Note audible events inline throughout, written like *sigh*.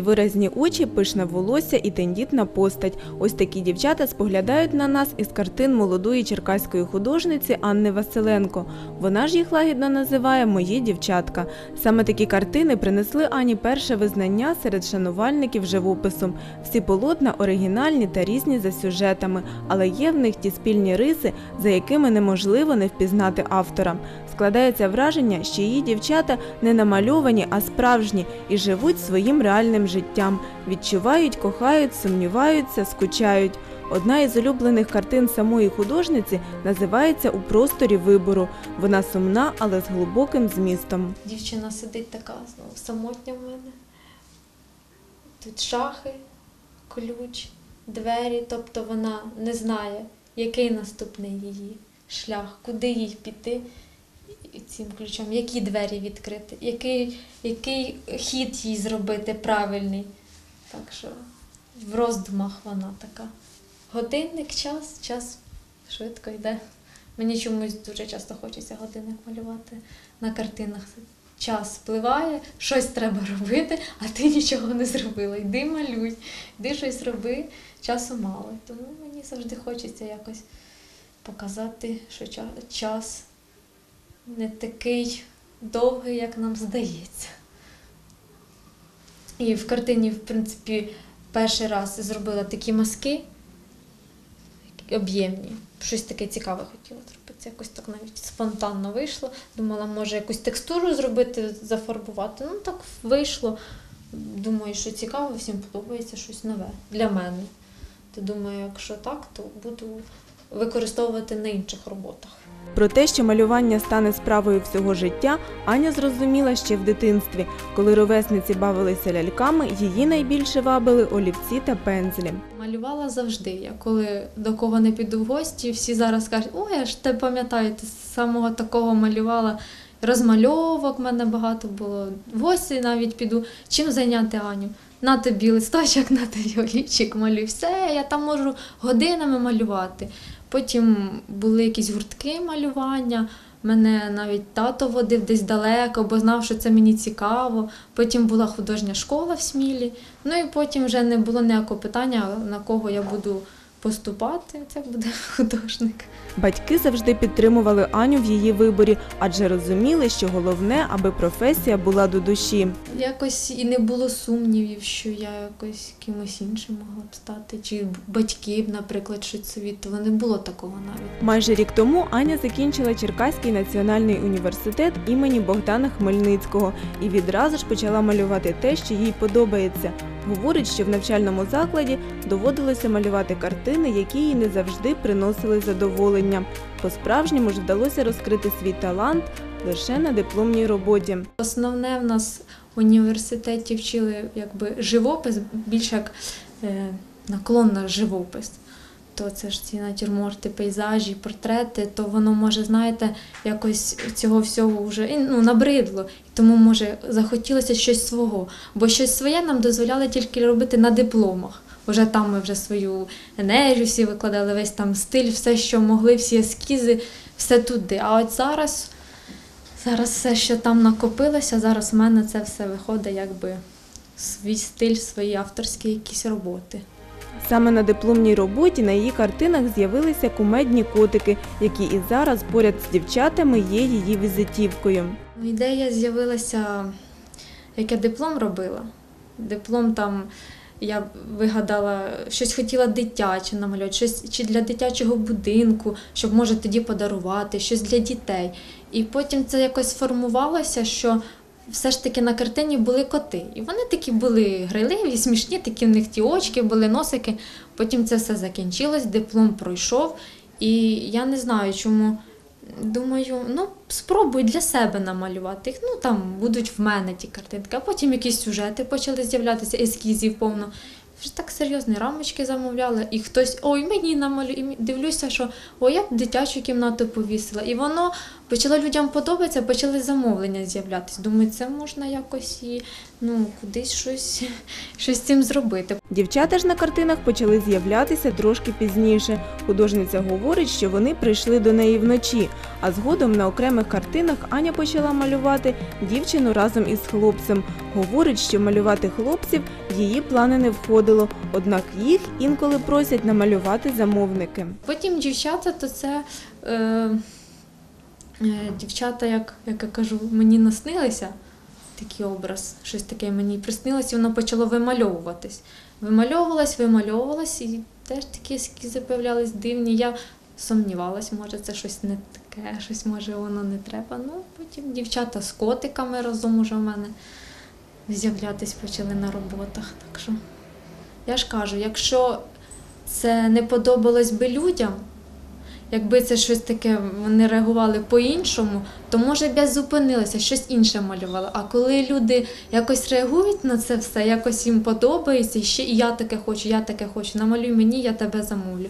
великі виразні очі, пишне волосся і тендітна постать. Ось такі дівчата споглядають на нас із картин молодої черкаської художниці Анни Василенко. Вона ж їх лагідно називає Мої дівчатка. Саме такі картини принесли Ані перше визнання серед шанувальників живопису. Всі полотна оригінальні та різні за сюжетами, але є в них ті спільні риси, за якими неможливо не впізнати автора. Складається враження, що її дівчата не намальовані, а справжні і живуть своїм реальним життям, відчувають, кохають, сумніваються, скучають. Одна із улюблених картин самої художниці називається У просторі вибору. Вона сумна, але з глибоким змістом. Дівчина сидить така знову самотня в мене. Тут шахи, ключ, двері, тобто вона не знає, який наступний її шлях, куди їй піти цим ключом, які двері відкрити, який, який хід їй зробити правильний. Так що в роздумах вона така. Годинник, час, час швидко йде. Мені чомусь дуже часто хочеться годинник малювати на картинах. Час спливає, щось треба робити, а ти нічого не зробила. Йди малюй, йди щось роби, часу мало. Тому мені завжди хочеться якось показати, що час не такий довгий, як нам здається. І в картині, в принципі, перший раз зробила такі маски об'ємні. Щось таке цікаве хотіла зробити. Якось так навіть спонтанно вийшло. Думала, може якусь текстуру зробити, зафарбувати. Ну так вийшло. Думаю, що цікаво, всім подобається щось нове для мене. То думаю, якщо так, то буду використовувати на інших роботах. Про те, що малювання стане справою всього життя, Аня зрозуміла ще в дитинстві. Коли ровесниці бавилися ляльками, її найбільше вабили олівці та пензлі. Малювала завжди. Я коли до кого не піду в гості, всі зараз кажуть, ой, я ж тебе пам'ятаю, ти з самого такого малювала. Розмальовок в мене багато було. В гості навіть піду. Чим зайняти Аню? На тобі листочок, *laughs* на тобі олівчик малюй. Все, я там можу годинами малювати. Потім були якісь гуртки малювання. Мене навіть тато водив десь далеко, бо знав, що це мені цікаво. Потім була художня школа в Смілі. Ну і потім вже не було ніякого питання, на кого я буду поступати. Це буде *laughs* художник. Батьки завжди підтримували Аню в її виборі, адже розуміли, що головне, аби професія була до душі. Якось і не було сумнівів, що я якось кимось іншим могла б стати, чи батьків, наприклад, щось совітували. Не було такого навіть. Майже рік тому Аня закінчила Черкаський національний університет імені Богдана Хмельницького і відразу ж почала малювати те, що їй подобається. Говорить, що в навчальному закладі доводилося малювати картини, які їй не завжди приносили задоволення. По-справжньому ж вдалося розкрити свій талант лише на дипломній роботі. Основне в нас в університеті вчили якби живопис, більш як е, наклон на живопис. То це ж ці натюрморти, пейзажі, портрети, то воно може, знаєте, якось цього всього вже ну, набридло. Тому, може, захотілося щось свого. Бо щось своє нам дозволяли тільки робити на дипломах. Уже там ми вже свою енергію всі викладали, весь там стиль, все, що могли, всі ескізи, все туди. А от зараз Зараз все, що там накопилося, зараз в мене це все виходить якби свій стиль, свої авторські якісь роботи. Саме на дипломній роботі на її картинах з'явилися кумедні котики, які і зараз поряд з дівчатами є її візитівкою. Ну, Ідея з'явилася, як я диплом робила. Диплом там я вигадала, щось хотіла дитяче намалювати, щось чи для дитячого будинку, щоб може тоді подарувати, щось для дітей. І потім це якось сформувалося, що все ж таки на картині були коти. І вони такі були грайливі, смішні, такі в них ті очки були, носики. Потім це все закінчилось, диплом пройшов. І я не знаю, чому. Думаю, ну спробуй для себе намалювати їх. Ну там будуть в мене ті картинки, а потім якісь сюжети почали з'являтися, ескізів повно. Вже так серйозні рамочки замовляли, і хтось ой, мені намалює. І дивлюся, що ой, я дитячу кімнату повісила. І воно почало людям подобатися, почали замовлення з'являтися. Думаю, це можна якось і ну кудись щось, *laughs* щось з цим зробити. Дівчата ж на картинах почали з'являтися трошки пізніше. Художниця говорить, що вони прийшли до неї вночі, А згодом на окремих картинах Аня почала малювати дівчину разом із хлопцем. Говорить, що малювати хлопців її плани не входило, однак їх інколи просять намалювати замовники. Потім дівчата, то це е, е, дівчата, як, як я кажу, мені наснилися такий образ, щось таке мені приснилося, і воно почало вимальовуватись. Вимальовувалась, вимальовувалась, і теж такі ескізи появлялись дивні. Я сумнівалась, може, це щось не таке, щось може воно не треба. Ну, потім дівчата з котиками разом уже в мене з'являтись почали на роботах. Так що я ж кажу, якщо це не подобалось би людям, якби це щось таке, вони реагували по-іншому, то може б я зупинилася, щось інше малювала. А коли люди якось реагують на це все, якось їм подобається, ще і я таке хочу, я таке хочу, намалюй мені, я тебе замовлю.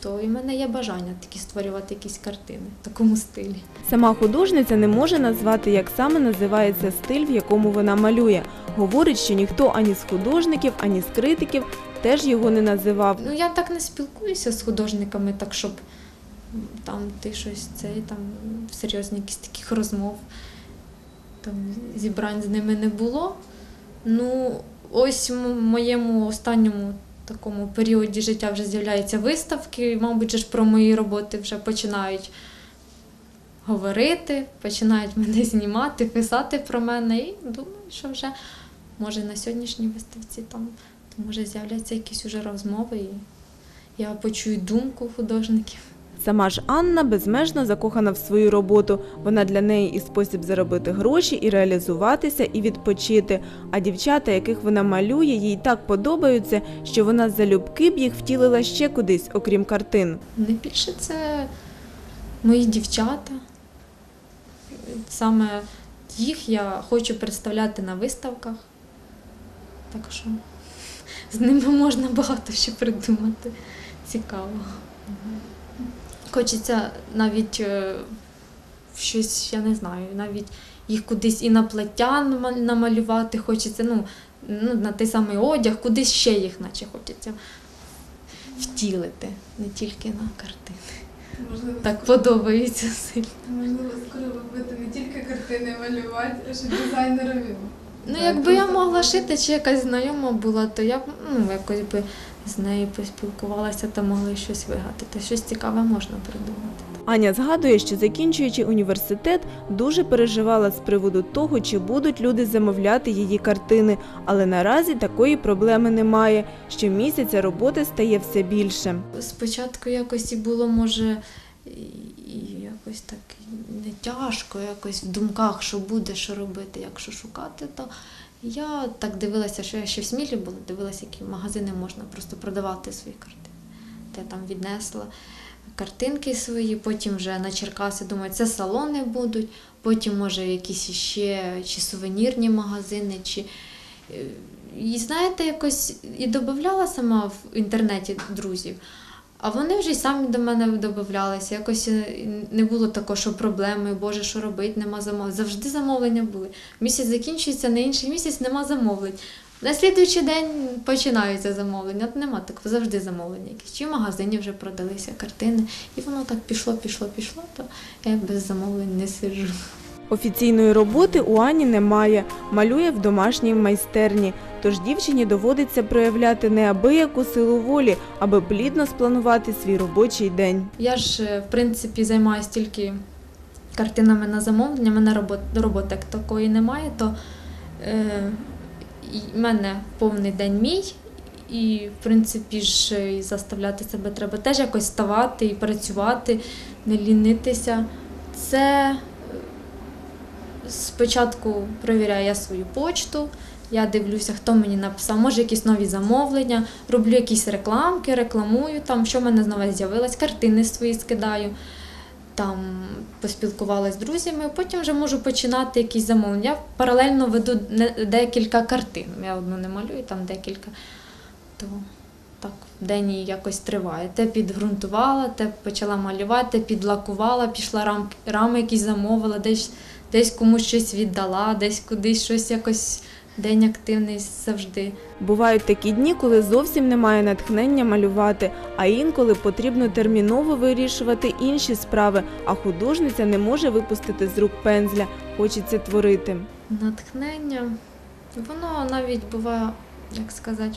То і в мене є бажання такі створювати якісь картини в такому стилі. Сама художниця не може назвати, як саме називається стиль, в якому вона малює. Говорить, що ніхто ані з художників, ані з критиків теж його не називав. Ну я так не спілкуюся з художниками, так щоб там ти щось цей там серйозні якісь таких розмов. Там зібрань з ними не було. Ну, ось в моєму останньому такому періоді життя вже з'являються виставки. Мабуть, ж про мої роботи вже починають говорити, починають мене знімати, писати про мене. І думаю, що вже може на сьогоднішній виставці там то може з'являться якісь уже розмови, і я почую думку художників. Сама ж Анна безмежно закохана в свою роботу. Вона для неї і спосіб заробити гроші, і реалізуватися, і відпочити. А дівчата, яких вона малює, їй так подобаються, що вона залюбки б їх втілила ще кудись, окрім картин. Найбільше це мої дівчата. Саме їх я хочу представляти на виставках. Так що з ними можна багато що придумати. Цікаво. Хочеться навіть е, щось, я не знаю, навіть їх кудись і на плаття намалювати хочеться, ну, ну, на той самий одяг, кудись ще їх наче хочеться втілити, не тільки на картини. Можливо, Так подобається сильно. можливо, скоро ви будете не тільки картини малювати, а ще дизайнером. Ну, якби я могла шити, чи якась знайома була, то я б ну, якось би з нею поспілкувалася та могли щось вигадати. Щось цікаве можна придумати. Аня згадує, що закінчуючи університет, дуже переживала з приводу того, чи будуть люди замовляти її картини, але наразі такої проблеми немає. Щомісяця роботи стає все більше. Спочатку якось і було, може, і, якось так не тяжко, якось в думках, що буде, що робити, як що шукати, то я так дивилася, що я ще в Смілі була, дивилася, які магазини можна просто продавати свої картини. Де там віднесла картинки свої, потім вже на Черкаси думаю, це салони будуть, потім, може, якісь ще чи сувенірні магазини, чи. е, І знаєте, якось і додавала сама в інтернеті друзів. А вони вже й самі до мене додавалися. Якось е, не було такого, що проблеми, Боже, що робити, нема замовлень. Завжди замовлення були. Місяць закінчується, на інший місяць нема замовлень. На слідуючий день починаються замовлення. От нема такого, завжди замовлення якісь. Чи в магазині вже продалися картини. І воно так пішло, пішло, пішло, то я без замовлень не сиджу. Офіційної роботи у Ані немає, малює в домашній майстерні. Тож дівчині доводиться проявляти неабияку силу волі, аби плідно спланувати свій робочий день. Я ж, е, в принципі, займаюся тільки картинами на замовлення, в мене робот, роботи як такої немає, то е, в мене повний день мій, і, в принципі, ж е, і заставляти себе треба теж якось ставати і працювати, не лінитися. Це спочатку перевіряю я свою почту. Я дивлюся, хто мені написав, може якісь нові замовлення, роблю якісь рекламки, рекламую там, що в мене знову з'явилось, картини свої скидаю, там поспілкувалася з друзями, потім вже можу починати якісь замовлення. Я паралельно веду декілька картин. Я одну не малюю, там декілька. То так в день і якось триває. Те підґрунтувала, те почала малювати, підлакувала, пішла рамки, рами якісь замовила, десь, десь комусь щось віддала, десь кудись щось якось день активний завжди. Бувають такі дні, коли зовсім немає натхнення малювати, а інколи потрібно терміново вирішувати інші справи, а художниця не може випустити з рук пензля, хочеться творити. Натхнення, воно навіть буває, як сказати,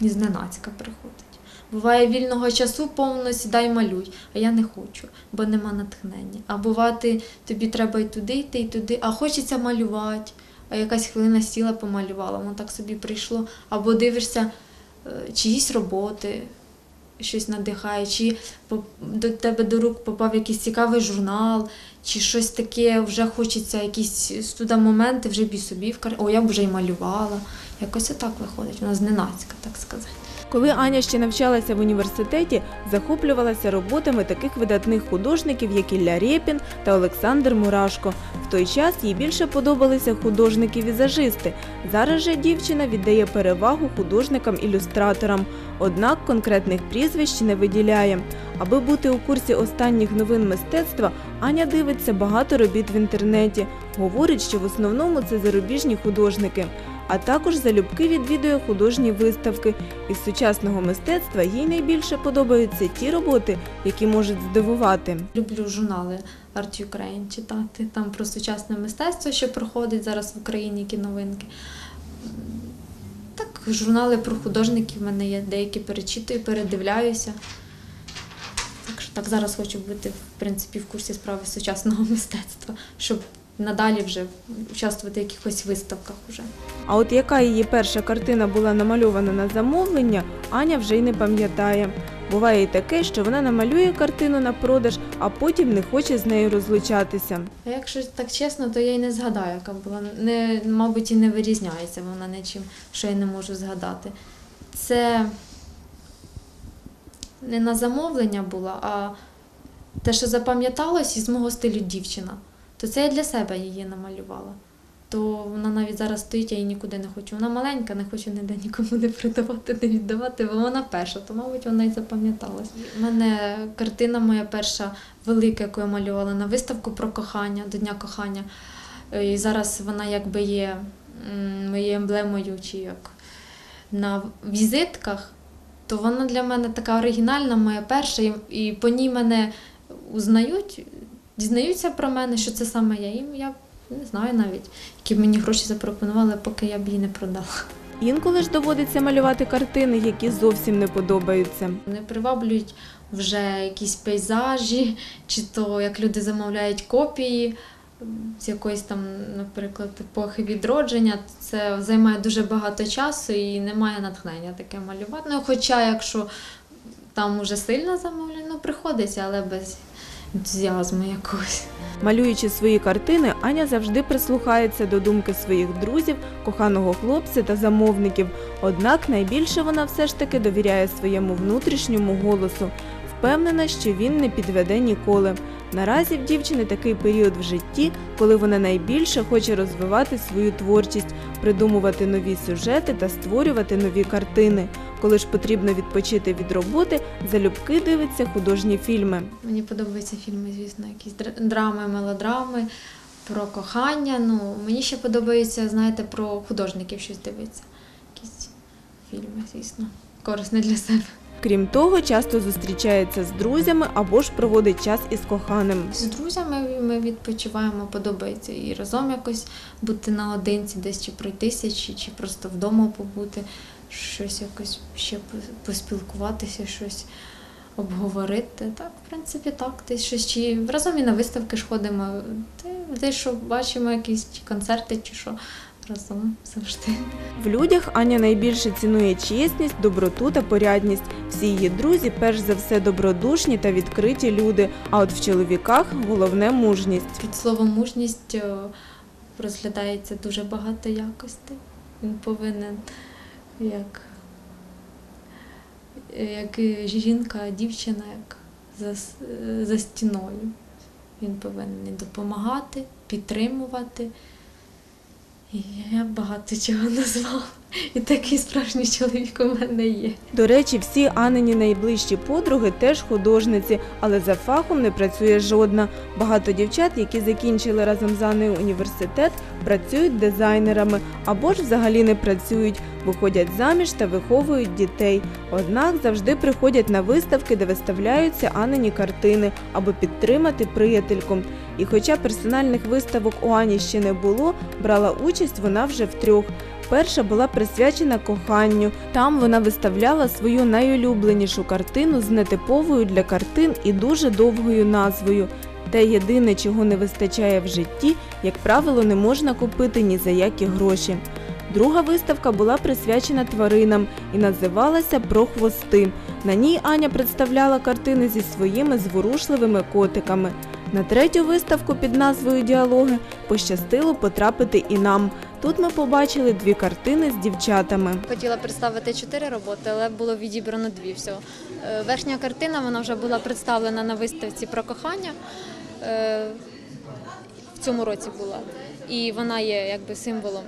зненацька приходить. Буває вільного часу повно сідай малюй, а я не хочу, бо нема натхнення. А бувати тобі треба і туди йти, і туди, а хочеться малювати. А якась хвилина сіла, помалювала, воно так собі прийшло. Або дивишся е, чиїсь роботи, щось надихає, чи до тебе до рук попав якийсь цікавий журнал, чи щось таке, вже хочеться якісь туди моменти, вже б і собі в кар... О, я б вже й малювала. Якось отак виходить, вона зненацька, так сказати. Коли Аня ще навчалася в університеті, захоплювалася роботами таких видатних художників, як Ілля Рєпін та Олександр Мурашко. В той час їй більше подобалися художники-візажисти. Зараз же дівчина віддає перевагу художникам-ілюстраторам, однак конкретних прізвищ не виділяє. Аби бути у курсі останніх новин мистецтва, Аня дивиться багато робіт в інтернеті. Говорить, що в основному це зарубіжні художники. А також залюбки відвідує художні виставки. Із сучасного мистецтва їй найбільше подобаються ті роботи, які можуть здивувати. Люблю журнали Art Ukraine читати. Там про сучасне мистецтво, що проходить зараз в Україні, які новинки. Так, журнали про художників в мене є, деякі перечитую, передивляюся. Так так зараз хочу бути в принципі в курсі справи сучасного *laughs* мистецтва, щоб надалі вже участвувати в якихось виставках уже. А от яка її перша картина була намальована на замовлення, Аня вже й не пам'ятає. Буває і таке, що вона намалює картину на продаж, а потім не хоче з нею розлучатися. А якщо так чесно, то я й не згадаю, яка була. Не, мабуть, і не вирізняється вона нічим, що я не можу згадати. Це не на замовлення була, а те, що запам'яталось із мого стилю дівчина, то це я для себе її намалювала. То вона навіть зараз стоїть, я її нікуди не хочу. Вона маленька, не хочу ніде нікому не придавати, не віддавати, бо вона перша, то, мабуть, вона і запам'яталась. У мене картина моя перша велика, яку я малювала на виставку про кохання, до Дня кохання. Е, І зараз вона якби є моєю емблемою чи як на візитках, то вона для мене така оригінальна, моя перша, і по ній мене узнають, дізнаються про мене, що це саме я. І я не знаю навіть, які б мені гроші запропонували, поки я б її не продала. Інколи ж доводиться малювати картини, які зовсім не подобаються. Не приваблюють вже якісь пейзажі, чи то як люди замовляють копії з якоїсь там, наприклад, епохи відродження. Це займає дуже багато часу і немає натхнення таке малювати. Ну, хоча, якщо там уже сильно замовлено, приходиться, але без ентузіазму якогось. Малюючи свої картини, Аня завжди прислухається до думки своїх друзів, коханого хлопця та замовників. Однак найбільше вона все ж таки довіряє своєму внутрішньому голосу. Впевнена, що він не підведе ніколи. Наразі в дівчини такий період в житті, коли вона найбільше хоче розвивати свою творчість, придумувати нові сюжети та створювати нові картини. Коли ж потрібно відпочити від роботи, залюбки дивиться художні фільми. Мені подобаються фільми, звісно, якісь др- драми, мелодрами, про кохання. Ну, мені ще подобається, знаєте, про художників щось дивитися. Якісь фільми, звісно, корисні для себе. Крім того, часто зустрічається з друзями або ж проводить час із коханим. З друзями ми відпочиваємо, подобається і разом якось бути наодинці, десь чи пройтися, чи, чи просто вдома побути, щось якось ще поспілкуватися, щось обговорити. Так, в принципі, так. Десь щось чи разом і на виставки ж ходимо, десь що бачимо якісь концерти, чи що разом завжди. В людях Аня найбільше цінує чесність, доброту та порядність. Всі її друзі, перш за все, добродушні та відкриті люди. А от в чоловіках головне мужність. Під словом мужність е, розглядається дуже багато якостей. Він повинен як, як жінка, дівчина, як за, е, за стіною. Він повинен допомагати, підтримувати. Я багато чого назвала. І такий справжній чоловік у мене є. До речі, всі Анині найближчі подруги теж художниці, але за фахом не працює жодна. Багато дівчат, які закінчили разом з Анною університет, працюють дизайнерами або ж взагалі не працюють, виходять заміж та виховують дітей. Однак завжди приходять на виставки, де виставляються Анині картини, аби підтримати приятельку. І хоча персональних виставок у Ані ще не було, брала участь вона вже втрьох. Перша була присвячена коханню. Там вона виставляла свою найулюбленішу картину з нетиповою для картин і дуже довгою назвою. Те єдине, чого не вистачає в житті, як правило, не можна купити ні за які гроші. Друга виставка була присвячена тваринам і називалася Про хвости. На ній Аня представляла картини зі своїми зворушливими котиками. На третю виставку під назвою Діалоги пощастило потрапити і нам. Тут ми побачили дві картини з дівчатами. Хотіла представити чотири роботи, але було відібрано дві всього. Е, Верхня картина вона вже була представлена на виставці про кохання. е, В цьому році була. І вона є якби символом,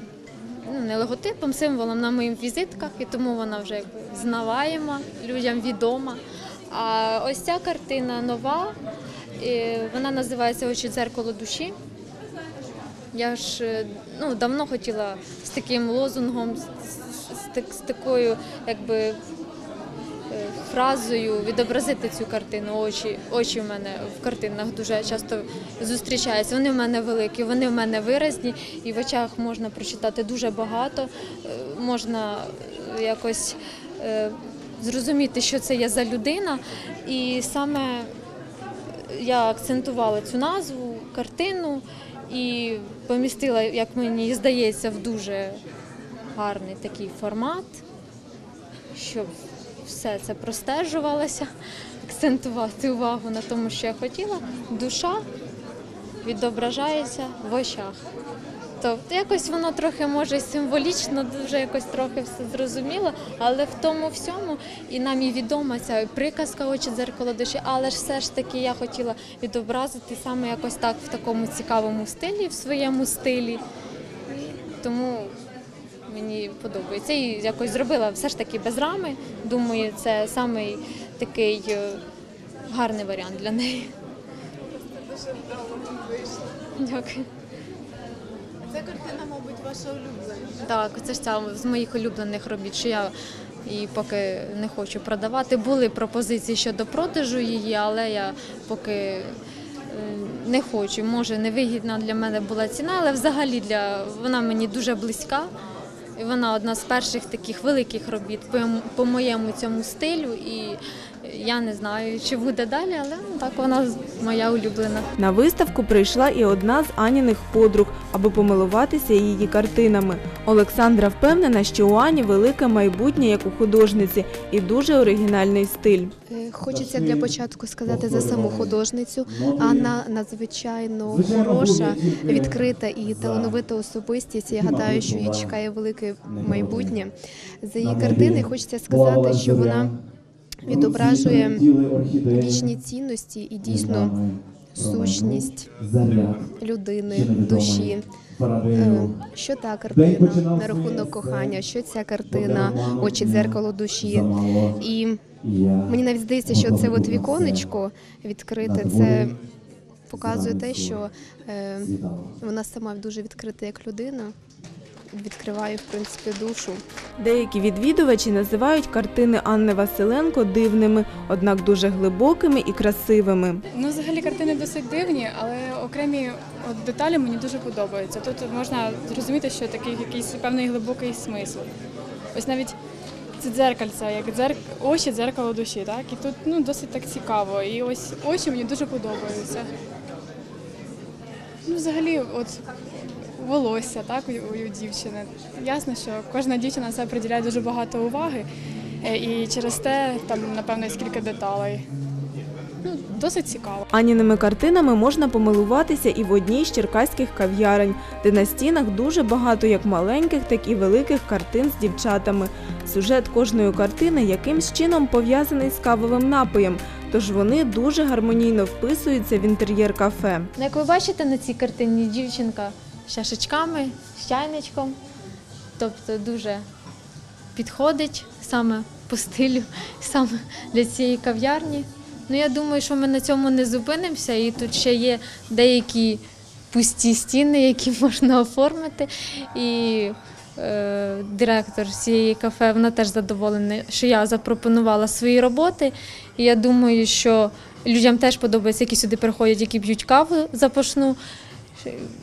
ну не логотипом, символом на моїх візитках, і тому вона вже якби знаваєма, людям відома. А ось ця картина нова, вона називається Очі дзеркало душі. Я ж е, ну, давно хотіла з таким лозунгом, з, з, з такою якби, е, фразою відобразити цю картину. Очі, очі в мене в картинах дуже часто зустрічаються. Вони в мене великі, вони в мене виразні, і в очах можна прочитати дуже багато. Е, Можна якось зрозуміти, що це є за людина. І саме я акцентувала цю назву, картину і помістила, як мені здається, в дуже гарний такий формат, щоб все це простежувалося, *laughs* акцентувати увагу на тому, що я хотіла. Душа відображається в очах. Тобто якось воно трохи може символічно, дуже якось трохи все зрозуміло, але в тому всьому і нам і відома ця приказка очі дзеркало душі, але ж все ж таки я хотіла відобразити саме якось так в такому цікавому стилі, в своєму стилі. Тому мені подобається. І якось зробила все ж таки без рами. Думаю, це самий такий е, гарний варіант для неї. Дуже вдало вийшло. Дякую. Ця картина, мабуть, ваша улюблена. Так, це ж ця з моїх улюблених робіт, що я її поки не хочу продавати. Були пропозиції щодо продажу її, але я поки е, не хочу. Може, невигідна для мене була ціна, але взагалі для вона мені дуже близька. І вона одна з перших таких великих робіт по, моєму цьому стилю. І я не знаю, чи буде далі, але ну, так вона моя улюблена. На виставку прийшла і одна з Аніних подруг, аби помилуватися її картинами. Олександра впевнена, що у Ані велике майбутнє як у художниці і дуже оригінальний стиль. Е, Хочеться для початку сказати за саму художницю. Анна надзвичайно хороша, відкрита і талановита особистість. Я гадаю, що її чекає велике майбутнє. За її картини хочеться сказати, що вона відображує вічні цінності і дійсно сущність людини, душі. Е, Що та картина на рахунок кохання, що ця картина, очі дзеркало душі. І Мені навіть здається, що це от віконечко відкрите, це показує те, що е, вона сама дуже відкрита як людина, відкриває в принципі душу. Деякі відвідувачі називають картини Анни Василенко дивними, однак дуже глибокими і красивими. Ну, взагалі картини досить дивні, але окремі от деталі мені дуже подобаються. Тут можна зрозуміти, що такий якийсь певний глибокий смисл. Ось навіть це дзеркальце, як дзерк... очі, дзеркало душі, так? І тут ну, досить так цікаво. І ось очі мені дуже подобаються. Ну, взагалі, от волосся, так, у, у дівчини. Ясно, що кожна дівчина на себе приділяє дуже багато уваги. е, І через те там, напевно, є скільки деталей. Ну, досить цікаво. Аніними картинами можна помилуватися і в одній з черкаських кав'ярень, де на стінах дуже багато як маленьких, так і великих картин з дівчатами. Сюжет кожної картини якимсь чином пов'язаний з кавовим напоєм, тож вони дуже гармонійно вписуються в інтер'єр кафе. Ну, Як ви бачите на цій картині дівчинка з чашечками, з чайничком. Тобто дуже підходить саме по стилю, *laughs* саме для цієї кав'ярні. Ну, я думаю, що ми на цьому не зупинимося, і тут ще є деякі пусті стіни, які *laughs* можна оформити. І е, директор цієї кафе вона теж задоволена, що я запропонувала свої роботи. І я думаю, що людям теж подобається, які сюди приходять, які п'ють каву запашну.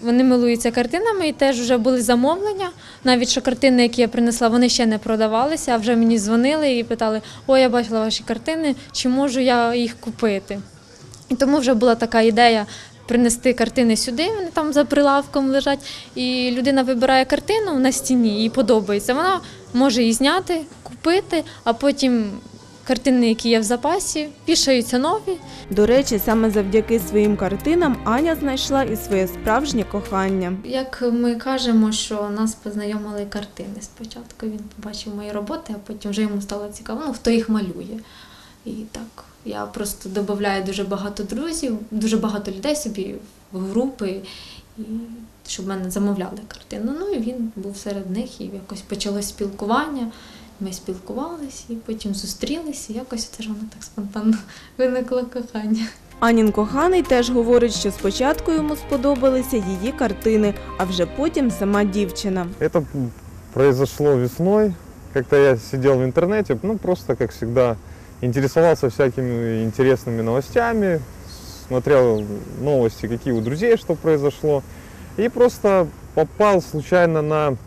Вони милуються картинами і теж вже були замовлення. Навіть що картини, які я принесла, вони ще не продавалися, а вже мені дзвонили і питали: О, я бачила ваші картини, чи можу я їх купити? І тому вже була така ідея принести картини сюди, вони там за прилавком лежать, і людина вибирає картину на стіні, їй подобається. Вона може її зняти, купити, а потім картини, які є в запасі, вішаються нові, До речі, саме завдяки своїм картинам Аня знайшла і своє справжнє кохання. Як ми кажемо, що нас познайомили картини спочатку. Він побачив мої роботи, а потім вже йому стало цікаво, ну, хто їх малює. І так, я просто додаю дуже багато друзів, дуже багато людей собі в групи, і щоб мене замовляли картину. Ну і він був серед них, і якось почалось спілкування. Ми спілкувалися і потім зустрілися, і якось це ж воно так спонтанно *laughs* виникло кохання. Анін коханий теж говорить, що спочатку йому сподобалися її картини, а вже потім сама дівчина. Это м, произошло весной. Как-то я сидел в интернете, ну просто, как всегда, интересовался всякими интересными новостями, смотрел новости, какие у друзей, что произошло. И просто попал случайно на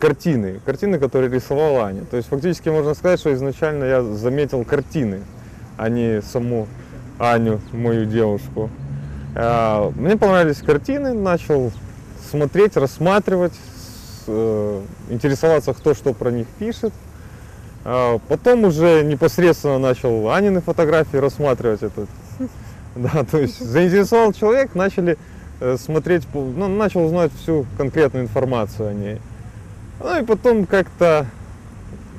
картины, картины, которые рисовала Аня. То есть фактически можно сказать, что изначально я заметил картины, а не саму Аню, мою девушку. А, Мне понравились картины, начал смотреть, рассматривать, э, интересоваться, кто что про них пишет. А Потом уже непосредственно начал Анины фотографии рассматривать этот. *laughs* Да, то есть заинтересовал человек, начали э, смотреть, ну, начал узнать всю конкретную информацию о ней. Ну и потом как-то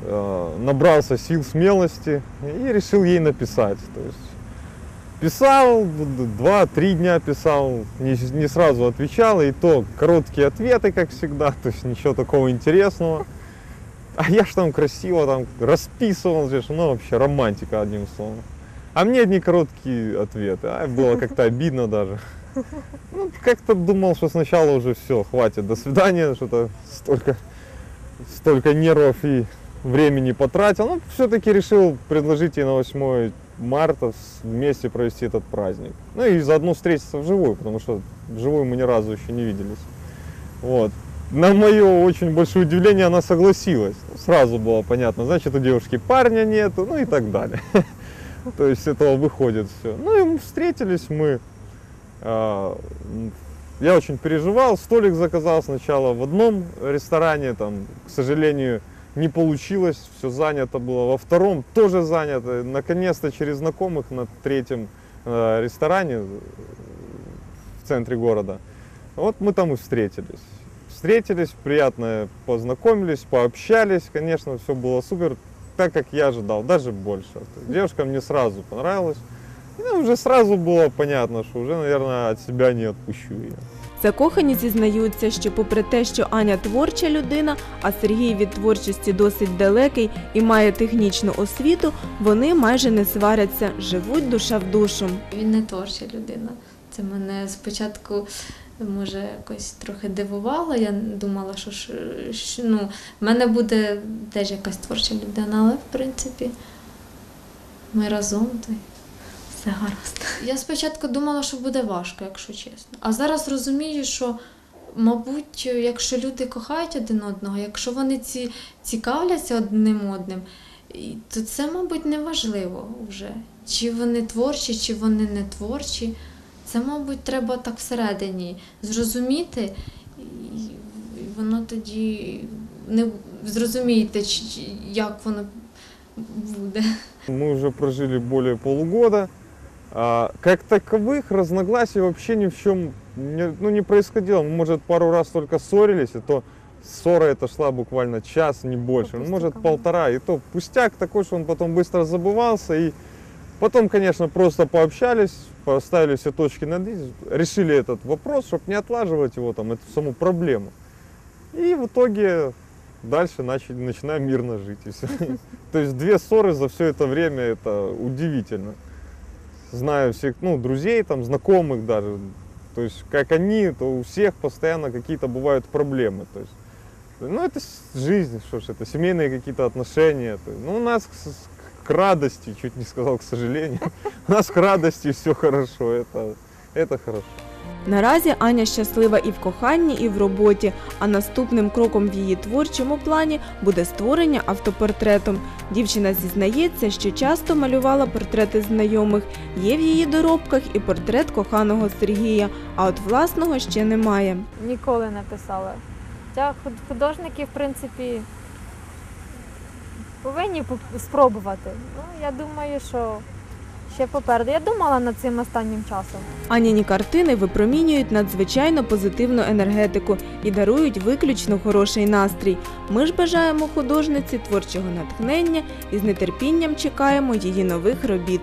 э, набрался сил, смелости и решил ей написать. То есть писал, два-три дня писал, не, не сразу отвечал, и то короткие ответы, как всегда, то есть ничего такого интересного. А я ж там красиво там расписывал, ж, ну вообще романтика одним словом. А мне одни короткие ответы, а было как-то обидно даже. Ну, как-то думал, что сначала уже все, хватит, до свидания, что-то столько, столько нервов и времени потратил. Ну, все-таки решил предложить ей на 8 марта вместе провести этот праздник. Ну и заодно встретиться вживую, потому что вживую мы ни разу еще не виделись. Вот. На мое очень большое удивление она согласилась. Сразу было понятно, значит у девушки парня нету, ну и так далее. *laughs* То есть этого выходит все. Ну и встретились мы. а, м, Я очень переживал, столик заказал сначала в одном ресторане, там, к сожалению, не получилось, все занято было. Во втором тоже занято. Наконец-то через знакомых на третьем э, ресторане э, в центре города. Вот мы там и встретились. Встретились, приятно познакомились, пообщались. Конечно, все было супер, так как я ожидал, даже больше. Девушка мне сразу понравилась. И уже сразу было понятно, что уже, наверное, от себя не отпущу ее. Закохані зізнаються, що попри те, що Аня творча людина, а Сергій від творчості досить далекий і має технічну освіту, вони майже не сваряться, живуть душа в душу. Він не творча людина. Це мене спочатку може якось трохи дивувало. Я думала, що, що ну, в мене буде теж якась творча людина, але в принципі ми разом то й все гаразд. Я спочатку думала, що буде важко, якщо чесно. А зараз розумію, що. Мабуть, якщо люди кохають один одного, якщо вони ці цікавляться одним одним, то це, мабуть, не важливо вже. Чи вони творчі, чи вони не творчі. Це, мабуть, треба так всередині зрозуміти, і воно тоді не зрозумієте, як воно буде. Мы уже прожили более полугода. А, как таковых разногласий вообще ни в чем не, ну, не происходило. Мы, может, пару раз только ссорились, и то ссора эта шла буквально час, не больше. Ну, может, полтора. И то пустяк такой, что он потом быстро забывался. И потом, конечно, просто пообщались, поставили все точки над «и», решили этот вопрос, чтобы не отлаживать его, там, эту саму проблему. И в итоге дальше начали, начинаем мирно жить. И *laughs* все. То есть две ссоры за все это время, это удивительно. Знаю всех, ну, друзей, там, знакомых даже. То есть, как они, то у всех постоянно какие-то бывают проблемы. То есть, ну, это жизнь, что ж это, семейные какие-то отношения. То- Ну, у нас к, к радости, чуть не сказал, к сожалению, *laughs* у нас к радости все хорошо, это, это хорошо. Наразі Аня щаслива і в коханні, і в роботі. А наступним кроком в її творчому плані буде створення автопортретом. Дівчина зізнається, що часто малювала портрети знайомих. Є в її доробках і портрет коханого Сергія, а от власного ще немає. Ніколи не писала. Хоча художники, в принципі, повинні спробувати. Ну, я думаю, що ще попереду. Я думала над цим останнім часом. Аніні картини випромінюють надзвичайно позитивну енергетику і дарують виключно хороший настрій. Ми ж бажаємо художниці творчого натхнення і з нетерпінням чекаємо її нових робіт.